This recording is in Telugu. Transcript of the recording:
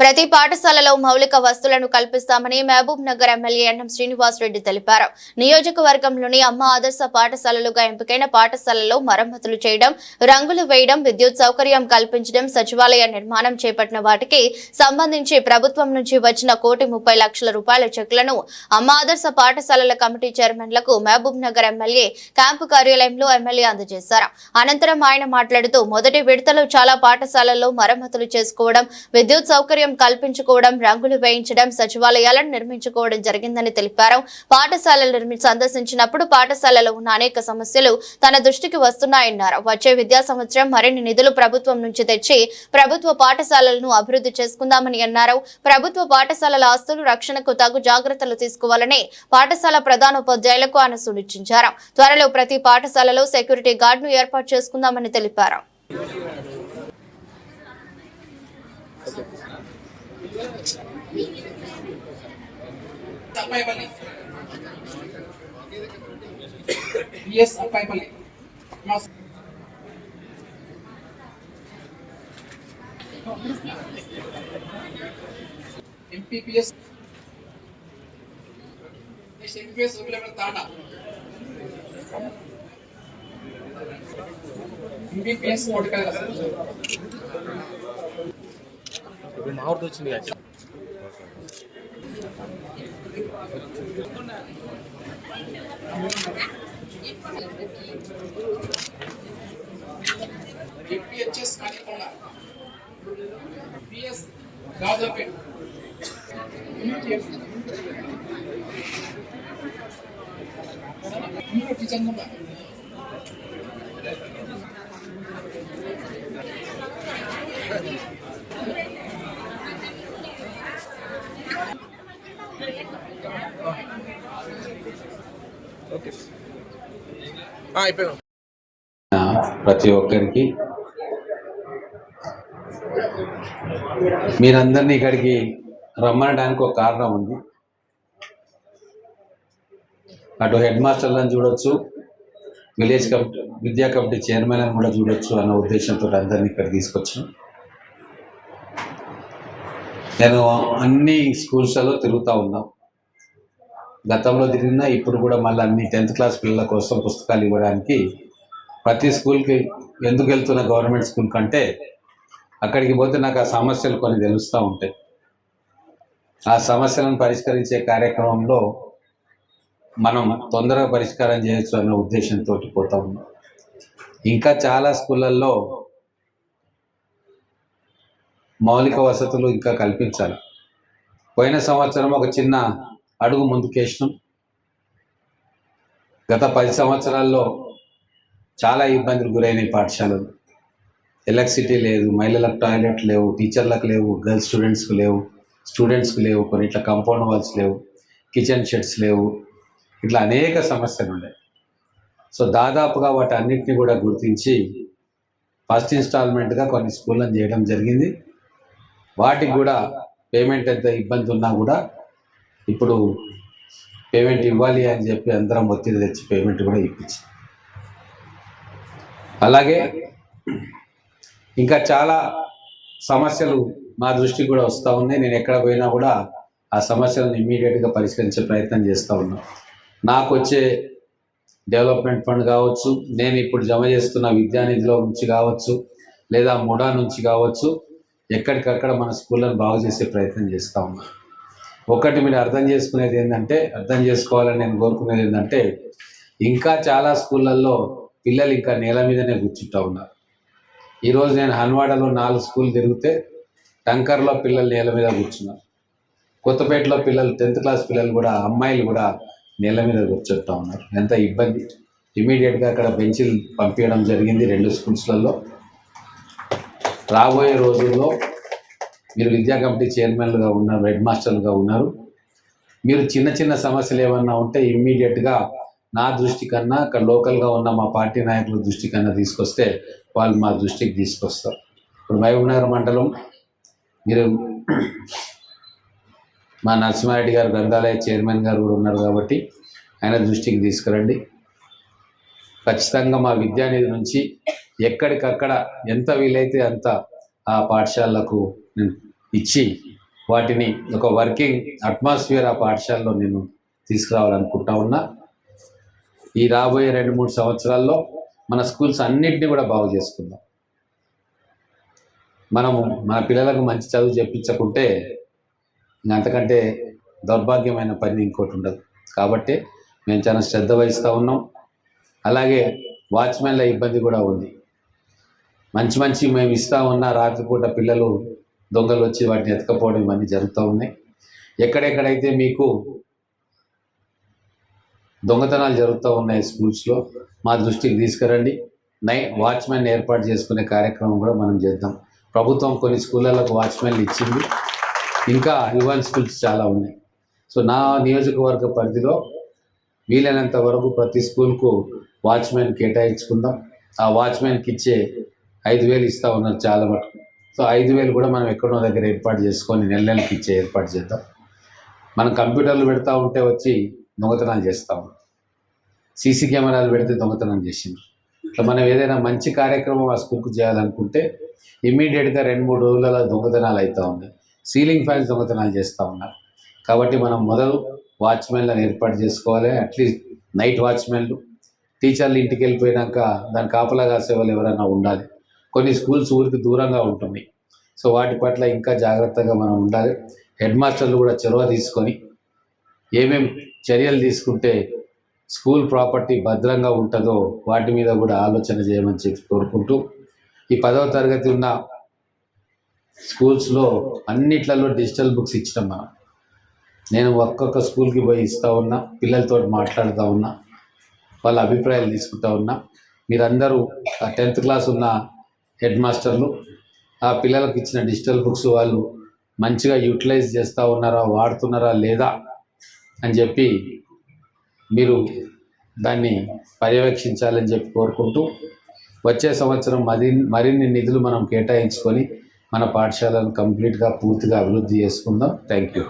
ప్రతి పాఠశాలలో మౌలిక వస్తువులను కల్పిస్తామని Mahabubnagar MLA NM Srinivas Reddy తెలిపారు. నియోజకవర్గంలోని అమ్మ ఆదర్శ పాఠశాలలుగా ఎంపికైన పాఠశాలలో మరమ్మతులు చేయడం రంగులు వేయడం విద్యుత్ సౌకర్యం కల్పించడం సచివాలయ నిర్మాణం చేపట్టిన వాటికి సంబంధించి ప్రభుత్వం నుంచి వచ్చిన కోటి ముప్పై లక్షల రూపాయల చెక్లను అమ్మ ఆదర్శ పాఠశాలల కమిటీ చైర్మన్లకు మహబూబ్ నగర్ ఎమ్మెల్యే క్యాంపు కార్యాలయంలో ఎమ్మెల్యే అందజేశారు. అనంతరం ఆయన మాట్లాడుతూ మొదటి విడతలో చాలా పాఠశాలల్లో మరమ్మతులు చేసుకోవడం విద్యుత్ సౌకర్యం కల్పించుకోవడం రంగులు వేయించడం సచివాలయాలను నిర్మించుకోవడం జరిగిందని తెలిపారు. పాఠశాలలు సందర్శించినప్పుడు పాఠశాలలో ఉన్న అనేక సమస్యలు తన దృష్టికి వస్తున్నాయన్నారు. వచ్చే విద్యా సంవత్సరం మరిన్ని నిధులు ప్రభుత్వం నుంచి తెచ్చి ప్రభుత్వ పాఠశాలలను అభివృద్ధి చేసుకుందామని అన్నారు. ప్రభుత్వ పాఠశాలల ఆస్తులు రక్షణకు తగు జాగ్రత్తలు తీసుకోవాలని పాఠశాల ప్రధానోపాధ్యాయులకు ఆయన సూచించారు. త్వరలో ప్రతి పాఠశాలలో సెక్యూరిటీ గార్డును ఏర్పాటు చేసుకుందామని తెలిపారు. అప్పాయిపల్లి బిఎస్ అప్పాయిపల్లి మా MPPS next MPS Vadilepalli Thanda. MPPS Kotikal ఇప్పుడు వచ్చింది కదా. MPHS Kanikonda PS Gajapet. Kitchen okay ప్రతి ఒక్కరికి మీరందరినీ ఇక్కడికి రమ్మనడానికి ఒక కారణం ఉంది. అటు హెడ్ మాస్టర్లను చూడొచ్చు విలేజ్ కమిటీ విద్యా కమిటీ చైర్మన్ అని కూడా చూడొచ్చు అన్న ఉద్దేశంతో అందరినీ ఇక్కడ తీసుకొచ్చాను నేను అన్ని స్కూల్స్లలో తిరుగుతూ ఉన్నా. గతంలో తిరిగినా ఇప్పుడు కూడా మళ్ళీ అన్ని టెన్త్ క్లాస్ పిల్లల కోసం పుస్తకాలు ఇవ్వడానికి ప్రతి స్కూల్కి ఎందుకు వెళ్తున్న గవర్నమెంట్ స్కూల్ కంటే అక్కడికి పోతే నాకు ఆ సమస్యలు కొన్ని తెలుస్తూ ఉంటాయి. ఆ సమస్యలను పరిష్కరించే కార్యక్రమంలో మనం తొందరగా పరిష్కారం చేయొచ్చు అన్న ఉద్దేశంతో పోతా ఉన్నాం. ఇంకా చాలా స్కూళ్ళల్లో మౌలిక వసతులు ఇంకా కల్పించాలి. పోయిన సంవత్సరం ఒక చిన్న అడుగు ముందుకేసినాం. గత పది సంవత్సరాల్లో చాలా ఇబ్బందులు గురైనాయి పాఠశాలలు. ఎలక్ట్రిసిటీ లేదు మహిళలకు టాయిలెట్ లేవు టీచర్లకు లేవు గర్ల్స్ స్టూడెంట్స్కి లేవు స్టూడెంట్స్కి లేవు కొన్ని ఇట్లా కంపౌండ్ వాల్స్ లేవు కిచెన్ షెడ్స్ లేవు ఇట్లా అనేక సమస్యలు ఉన్నాయి సో దాదాపుగా వాటి అన్నిటిని కూడా గుర్తించి ఫస్ట్ ఇన్స్టాల్మెంట్గా కొన్ని స్కూళ్ళని చేయడం జరిగింది. వాటికి కూడా పేమెంట్ ఎంత ఇబ్బంది ఉన్నా కూడా ఇప్పుడు పేమెంట్ ఇవ్వాలి అని చెప్పి అందరం ఒత్తిడి తెచ్చి పేమెంట్ కూడా ఇప్పించి. అలాగే ఇంకా చాలా సమస్యలు మా దృష్టికి కూడా వస్తూ ఉన్నాయి. నేను ఎక్కడ పోయినా కూడా ఆ సమస్యలను ఇమ్మీడియట్గా పరిష్కరించే ప్రయత్నం చేస్తూ ఉన్నాం. నాకు వచ్చే డెవలప్మెంట్ ఫండ్ కావచ్చు నేను ఇప్పుడు జమ చేస్తున్న విద్యానిధిలో నుంచి కావచ్చు లేదా ముడా నుంచి కావచ్చు ఎక్కడికక్కడ మన స్కూళ్ళను బాగు చేసే ప్రయత్నం చేస్తూ ఉన్నాం. ఒకటి మీరు అర్థం చేసుకునేది ఏంటంటే అర్థం చేసుకోవాలని నేను కోరుకునేది ఏంటంటే ఇంకా చాలా స్కూళ్ళల్లో పిల్లలు ఇంకా నేల మీదనే కూర్చుంటా ఉన్నారు. ఈరోజు నేను హన్వాడలో నాలుగు స్కూల్ తిరిగితే టంకర్లో పిల్లలు నేల మీద కూర్చున్నారు. కొత్తపేటలో పిల్లలు టెన్త్ క్లాస్ పిల్లలు కూడా అమ్మాయిలు కూడా నేల మీద కూర్చుంటా ఉన్నారు. ఎంత ఇబ్బంది. ఇమీడియట్గా అక్కడ బెంచీలు పంపించడం జరిగింది రెండు స్కూల్స్లలో. రాబోయే రోజుల్లో మీరు విద్యా కమిటీ చైర్మన్లుగా ఉన్నారు హెడ్ మాస్టర్లుగా ఉన్నారు. మీరు చిన్న చిన్న సమస్యలు ఏమన్నా ఉంటే ఇమ్మీడియట్గా నా దృష్టి కన్నా అక్కడ లోకల్గా ఉన్న మా పార్టీ నాయకుల దృష్టి కన్నా తీసుకొస్తే వాళ్ళు మా దృష్టికి తీసుకొస్తారు. ఇప్పుడు మహబూబ్నగర్ మండలం మీరు మా నరసింహారెడ్డి గారు గ్రంథాలయ చైర్మన్ గారు కూడా ఉన్నారు కాబట్టి ఆయన దృష్టికి తీసుకురండి. ఖచ్చితంగా మా విద్యానిధి నుంచి ఎక్కడికక్కడ ఎంత వీలైతే అంత ఆ పాఠశాలలకు నేను ఇచ్చి వాటిని ఒక వర్కింగ్ అట్మాస్ఫియర్ ఆ పాఠశాలలో నేను తీసుకురావాలనుకుంటా ఉన్నా. ఈ రాబోయే రెండు మూడు సంవత్సరాల్లో మన స్కూల్స్ అన్నింటినీ కూడా బాగు చేసుకుందాం. మనము మన పిల్లలకు మంచి చదువు చెప్పించకుంటే అంతకంటే దౌర్భాగ్యమైన పని ఇంకోటి ఉండదు. కాబట్టి మేము చాలా శ్రద్ధ వహిస్తూ ఉన్నాం. అలాగే వాచ్మెన్ల ఇబ్బంది కూడా ఉంది. మంచి మంచి మేము ఇస్తూ ఉన్న రాత్రిపూట పిల్లలు దొంగలు వచ్చి వాటిని ఎత్తుకపోవడం ఇవన్నీ జరుగుతూ ఉన్నాయి. ఎక్కడెక్కడైతే మీకు దొంగతనాలు జరుగుతూ ఉన్నాయి స్కూల్స్లో మా దృష్టికి తీసుకురండి. నై వాచ్మెన్ ఏర్పాటు చేసుకునే కార్యక్రమం కూడా మనం చేద్దాం. ప్రభుత్వం కొన్ని స్కూళ్ళకు వాచ్మెన్లు ఇచ్చింది. ఇంకా యువన్ స్కూల్స్ చాలా ఉన్నాయి. సో నా నియోజకవర్గ పరిధిలో వీలైనంత వరకు ప్రతి స్కూల్కు వాచ్మెన్ కేటాయించుకుందాం. ఆ వాచ్మెన్కి ఇచ్చే ఐదు వేలు ఇస్తూ ఉన్నారు చాలా మటుకు. సో ఐదు వేలు కూడా మనం ఎక్కడో దగ్గర ఏర్పాటు చేసుకొని నెల నెలకి ఇచ్చే ఏర్పాటు చేద్దాం. మనం కంప్యూటర్లు పెడతా ఉంటే వచ్చి దొంగతనాలు చేస్తాం సీసీ కెమెరాలు పెడితే దొంగతనం చేసింది ఇట్లా మనం ఏదైనా మంచి కార్యక్రమం ఆ స్కూల్కి చేయాలనుకుంటే ఇమ్మీడియట్గా రెండు మూడు రోజులలో దొంగతనాలు అవుతూ ఉన్నాయి. సీలింగ్ ఫ్యాన్స్ దొంగతనాలు చేస్తూ ఉన్నారు. కాబట్టి మనం మొదలు వాచ్మెన్లను ఏర్పాటు చేసుకోవాలి. అట్లీస్ట్ నైట్ వాచ్మెన్లు. టీచర్లు ఇంటికి వెళ్ళిపోయినాక దాని కాపలా కాసే వాళ్ళు ఎవరైనా ఉండాలి. కొన్ని స్కూల్స్ ఊరికి దూరంగా ఉంటుంది. సో వాటి పట్ల ఇంకా జాగ్రత్తగా మనం ఉండాలి. హెడ్ మాస్టర్లు కూడా చొరవ తీసుకొని ఏమేం చర్యలు తీసుకుంటే స్కూల్ ప్రాపర్టీ భద్రంగా ఉంటుందో వాటి మీద కూడా ఆలోచన చేయమని చెప్పి కోరుకుంటూ ఈ పదవ తరగతి ఉన్న స్కూల్స్లో అన్నిట్లలో డిజిటల్ బుక్స్ ఇచ్చినాం మనం. నేను ఒక్కొక్క స్కూల్కి పోయి ఇస్తూ ఉన్నా పిల్లలతో మాట్లాడుతూ ఉన్నా వాళ్ళ అభిప్రాయాలు తీసుకుంటా ఉన్నా. మీరందరూ ఆ టెన్త్ క్లాస్ ఉన్న హెడ్ మాస్టర్లు ఆ పిల్లలకు ఇచ్చిన డిజిటల్ బుక్స్ వాళ్ళు మంచిగా యూటిలైజ్ చేస్తూ ఉన్నారా వాడుతున్నారా లేదా అని చెప్పి మీరు దాన్ని పర్యవేక్షించాలని చెప్పి కోరుకుంటూ వచ్చే సంవత్సరం మరి మరిన్ని నిధులు మనం కేటాయించుకొని మన పాఠశాలను కంప్లీట్గా పూర్తిగా అభివృద్ధి చేసుకుందాం. Thank you.